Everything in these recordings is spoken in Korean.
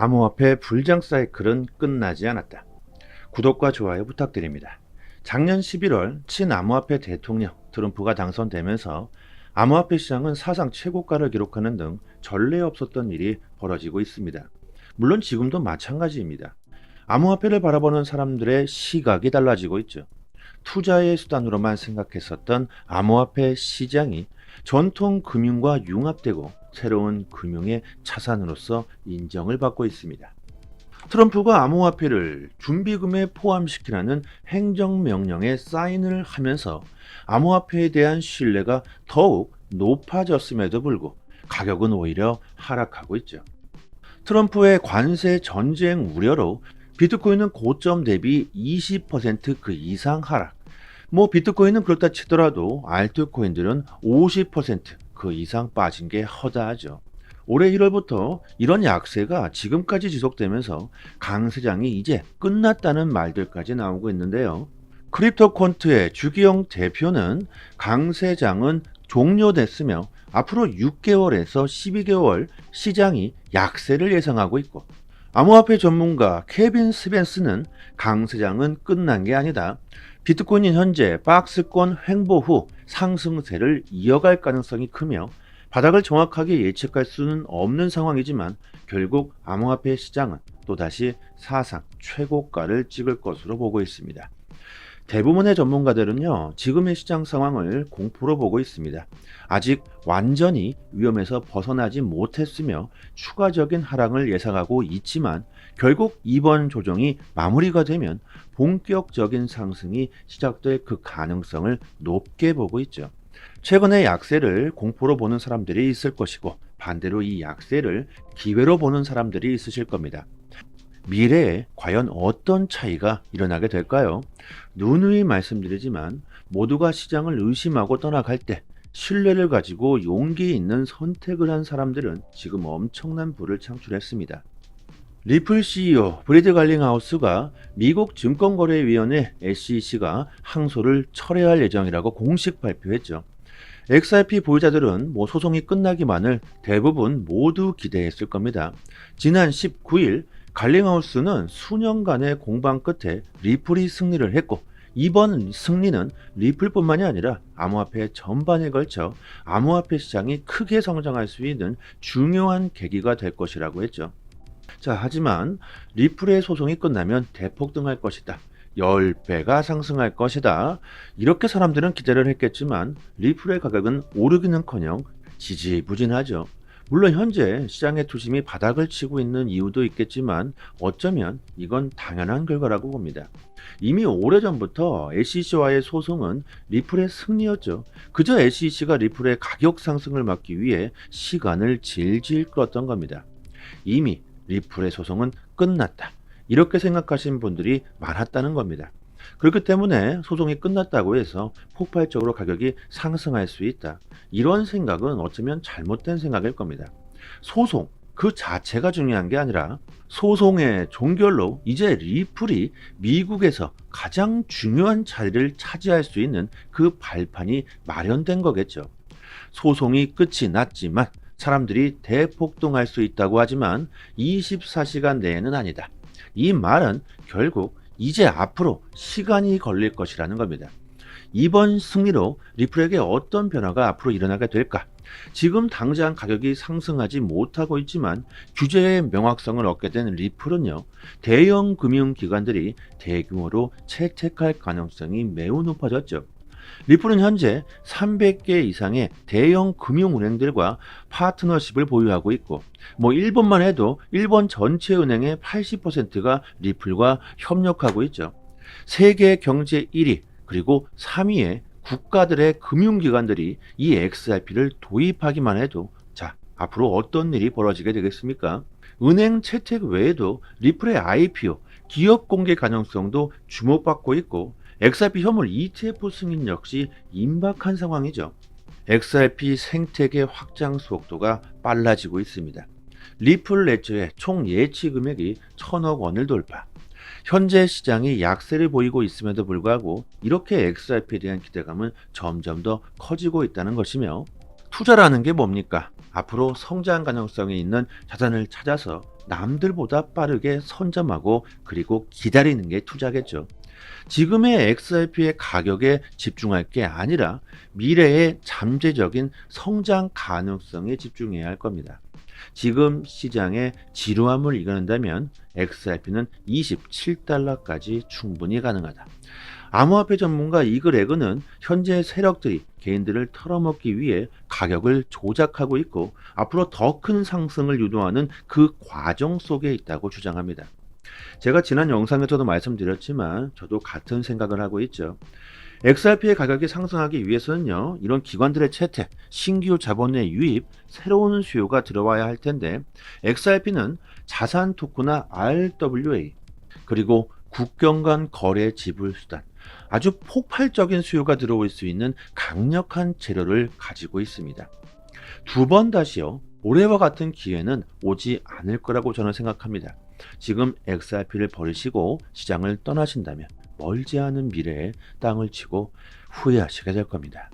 암호화폐 불장 사이클은 끝나지 않았다. 구독과 좋아요 부탁드립니다. 작년 11월 친암호화폐 대통령 트럼프가 당선되면서 암호화폐 시장은 사상 최고가를 기록하는 등 전례 없었던 일이 벌어지고 있습니다. 물론 지금도 마찬가지입니다. 암호화폐를 바라보는 사람들의 시각이 달라지고 있죠. 투자의 수단으로만 생각했었던 암호화폐 시장이 전통 금융과 융합되고 새로운 금융의 자산으로서 인정을 받고 있습니다. 트럼프가 암호화폐를 준비금에 포함시키라는 행정명령에 사인을 하면서 암호화폐에 대한 신뢰가 더욱 높아졌음에도 불구하고 가격은 오히려 하락하고 있죠. 트럼프의 관세 전쟁 우려로 비트코인은 고점 대비 20%그 이상 하락. 뭐 비트코인은 그렇다 치더라도 알트코인들은 50%그 이상 빠진 게 허다하죠. 올해 1월부터 이런 약세가 지금까지 지속되면서 강세장이 이제 끝났다는 말들까지 나오고 있는데요. 크립토 콘트의 주기영 대표는 강세장은 종료됐으며 앞으로 6개월에서 12개월 시장이 약세를 예상하고 있고 암호화폐 전문가 케빈 스벤스는 강세장은 끝난 게 아니다. 비트코인이 현재 박스권 횡보 후 상승세를 이어갈 가능성이 크며 바닥을 정확하게 예측할 수는 없는 상황이지만 결국 암호화폐 시장은 또다시 사상 최고가를 찍을 것으로 보고 있습니다. 대부분의 전문가들은요, 지금의 시장 상황을 공포로 보고 있습니다. 아직 완전히 위험에서 벗어나지 못했으며 추가적인 하락을 예상하고 있지만 결국 이번 조정이 마무리가 되면 본격적인 상승이 시작될 그 가능성을 높게 보고 있죠. 최근의 약세를 공포로 보는 사람들이 있을 것이고 반대로 이 약세를 기회로 보는 사람들이 있으실 겁니다. 미래에 과연 어떤 차이가 일어나게 될까요? 누누이 말씀드리지만 모두가 시장을 의심하고 떠나갈 때 신뢰를 가지고 용기 있는 선택을 한 사람들은 지금 엄청난 부를 창출했습니다. 리플 CEO 브리드 갈링하우스가 미국 증권거래위원회 SEC가 항소를 철회할 예정이라고 공식 발표했죠. XRP 보유자들은 뭐 소송이 끝나기만을 대부분 모두 기대했을 겁니다. 지난 19일 갈링하우스는 수년간의 공방 끝에 리플이 승리를 했고 이번 승리는 리플뿐만이 아니라 암호화폐 전반에 걸쳐 암호화폐 시장이 크게 성장할 수 있는 중요한 계기가 될 것이라고 했죠. 자, 하지만 리플의 소송이 끝나면 대폭등할 것이다. 10배가 상승할 것이다. 이렇게 사람들은 기대를 했겠지만 리플의 가격은 오르기는커녕 지지부진하죠. 물론 현재 시장의 투심이 바닥을 치고 있는 이유도 있겠지만 어쩌면 이건 당연한 결과라고 봅니다. 이미 오래전부터 SEC와의 소송은 리플의 승리였죠. 그저 SEC가 리플의 가격 상승을 막기 위해 시간을 질질 끌었던 겁니다. 이미 리플의 소송은 끝났다. 이렇게 생각하신 분들이 많았다는 겁니다. 그렇기 때문에 소송이 끝났다고 해서 폭발적으로 가격이 상승할 수 있다. 이런 생각은 어쩌면 잘못된 생각일 겁니다. 소송 그 자체가 중요한 게 아니라 소송의 종결로 이제 리플이 미국에서 가장 중요한 자리를 차지할 수 있는 그 발판이 마련된 거겠죠. 소송이 끝이 났지만 사람들이 대폭등할 수 있다고 하지만 24시간 내에는 아니다. 이 말은 결국 이제 앞으로 시간이 걸릴 것이라는 겁니다. 이번 승리로 리플에게 어떤 변화가 앞으로 일어나게 될까? 지금 당장 가격이 상승하지 못하고 있지만 규제의 명확성을 얻게 된 리플은요, 대형 금융기관들이 대규모로 채택할 가능성이 매우 높아졌죠. 리플은 현재 300개 이상의 대형 금융은행들과 파트너십을 보유하고 있고, 뭐 일본만 해도 일본 전체 은행의 80%가 리플과 협력하고 있죠. 세계 경제 1위 그리고 3위의 국가들의 금융기관들이 이 XRP를 도입하기만 해도 자 앞으로 어떤 일이 벌어지게 되겠습니까? 은행 채택 외에도 리플의 IPO, 기업 공개 가능성도 주목받고 있고 XRP 현물 ETF 승인 역시 임박한 상황이죠. XRP 생태계 확장 속도가 빨라지고 있습니다. 리플 레저의 총 예치 금액이 천억 원을 돌파. 현재 시장이 약세를 보이고 있음에도 불구하고 이렇게 XRP에 대한 기대감은 점점 더 커지고 있다는 것이며 투자라는 게 뭡니까? 앞으로 성장 가능성이 있는 자산을 찾아서 남들보다 빠르게 선점하고 그리고 기다리는 게 투자겠죠. 지금의 XRP의 가격에 집중할 게 아니라 미래의 잠재적인 성장 가능성에 집중해야 할 겁니다. 지금 시장의 지루함을 이겨낸다면 XRP는 27달러까지 충분히 가능하다. 암호화폐 전문가 이글 에그는 현재 세력들이 개인들을 털어먹기 위해 가격을 조작하고 있고 앞으로 더 큰 상승을 유도하는 그 과정 속에 있다고 주장합니다. 제가 지난 영상에서도 말씀드렸지만 저도 같은 생각을 하고 있죠. XRP의 가격이 상승하기 위해서는요, 이런 기관들의 채택, 신규 자본의 유입, 새로운 수요가 들어와야 할 텐데, XRP는 자산 토크나 RWA, 그리고 국경 간 거래 지불 수단, 아주 폭발적인 수요가 들어올 수 있는 강력한 재료를 가지고 있습니다. 두 번 다시요, 올해와 같은 기회는 오지 않을 거라고 저는 생각합니다. 지금 XRP를 버리시고 시장을 떠나신다면 멀지 않은 미래에 땅을 치고 후회하시게 될 겁니다.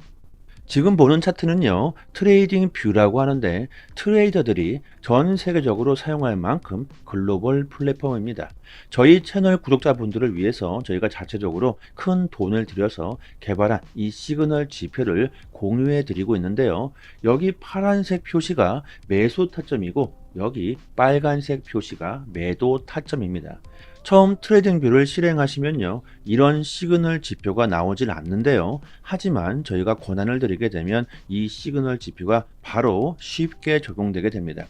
지금 보는 차트는요, 트레이딩 뷰라고 하는데 트레이더들이 전 세계적으로 사용할 만큼 글로벌 플랫폼입니다. 저희 채널 구독자분들을 위해서 저희가 자체적으로 큰 돈을 들여서 개발한 이 시그널 지표를 공유해 드리고 있는데요. 여기 파란색 표시가 매수 타점이고 여기 빨간색 표시가 매도 타점입니다. 처음 트레이딩 뷰를 실행하시면요. 이런 시그널 지표가 나오질 않는데요. 하지만 저희가 권한을 드리게 되면 이 시그널 지표가 바로 쉽게 적용되게 됩니다.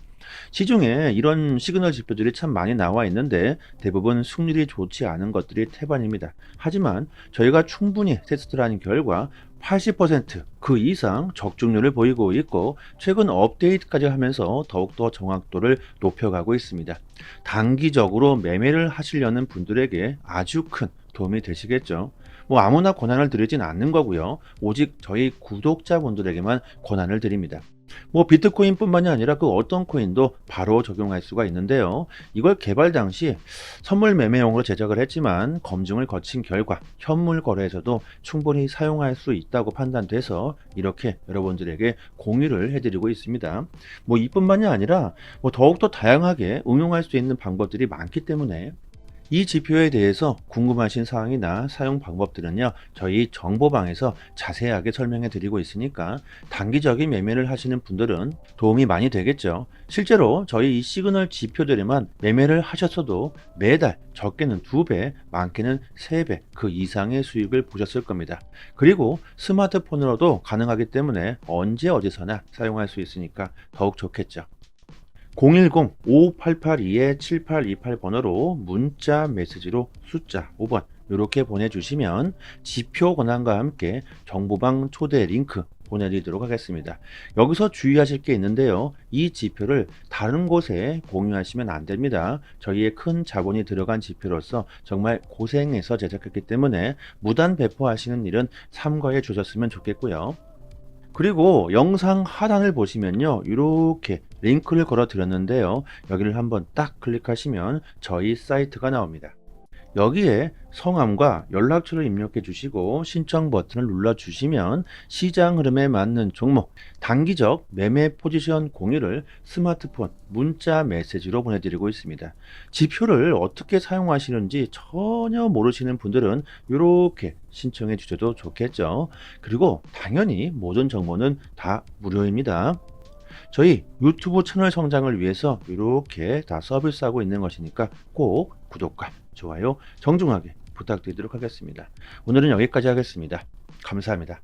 시중에 이런 시그널 지표들이 참 많이 나와 있는데 대부분 승률이 좋지 않은 것들이 태반입니다. 하지만 저희가 충분히 테스트를 한 결과 80%그 이상 적중률을 보이고 있고 최근 업데이트까지 하면서 더욱더 정확도를 높여가고 있습니다. 단기적으로 매매를 하시려는 분들에게 아주 큰 도움이 되시겠죠. 뭐 아무나 권한을 드리진 않는 거고요. 오직 저희 구독자분들에게만 권한을 드립니다. 뭐 비트코인뿐만이 아니라 그 어떤 코인도 바로 적용할 수가 있는데요. 이걸 개발 당시 선물 매매용으로 제작을 했지만 검증을 거친 결과 현물 거래에서도 충분히 사용할 수 있다고 판단돼서 이렇게 여러분들에게 공유를 해드리고 있습니다. 뭐 이뿐만이 아니라 뭐 더욱더 다양하게 응용할 수 있는 방법들이 많기 때문에 이 지표에 대해서 궁금하신 사항이나 사용 방법들은요, 저희 정보방에서 자세하게 설명해 드리고 있으니까 단기적인 매매를 하시는 분들은 도움이 많이 되겠죠. 실제로 저희 이 시그널 지표들에만 매매를 하셨어도 매달 적게는 2배, 많게는 3배 그 이상의 수익을 보셨을 겁니다. 그리고 스마트폰으로도 가능하기 때문에 언제 어디서나 사용할 수 있으니까 더욱 좋겠죠. 010-5882-7828 번호로 문자 메시지로 숫자 5번 이렇게 보내주시면 지표 권한과 함께 정보방 초대 링크 보내드리도록 하겠습니다. 여기서 주의하실 게 있는데요. 이 지표를 다른 곳에 공유하시면 안 됩니다. 저희의 큰 자본이 들어간 지표로서 정말 고생해서 제작했기 때문에 무단 배포하시는 일은 삼가해 주셨으면 좋겠고요. 그리고 영상 하단을 보시면요. 이렇게 링크를 걸어 드렸는데요. 여기를 한번 딱 클릭하시면 저희 사이트가 나옵니다. 여기에 성함과 연락처를 입력해 주시고 신청 버튼을 눌러 주시면 시장 흐름에 맞는 종목, 단기적 매매 포지션 공유를 스마트폰 문자 메시지로 보내드리고 있습니다. 지표를 어떻게 사용하시는지 전혀 모르시는 분들은 이렇게 신청해 주셔도 좋겠죠. 그리고 당연히 모든 정보는 다 무료입니다. 저희 유튜브 채널 성장을 위해서 이렇게 다 서비스하고 있는 것이니까 꼭 구독과 좋아요 정중하게 부탁드리도록 하겠습니다. 오늘은 여기까지 하겠습니다. 감사합니다.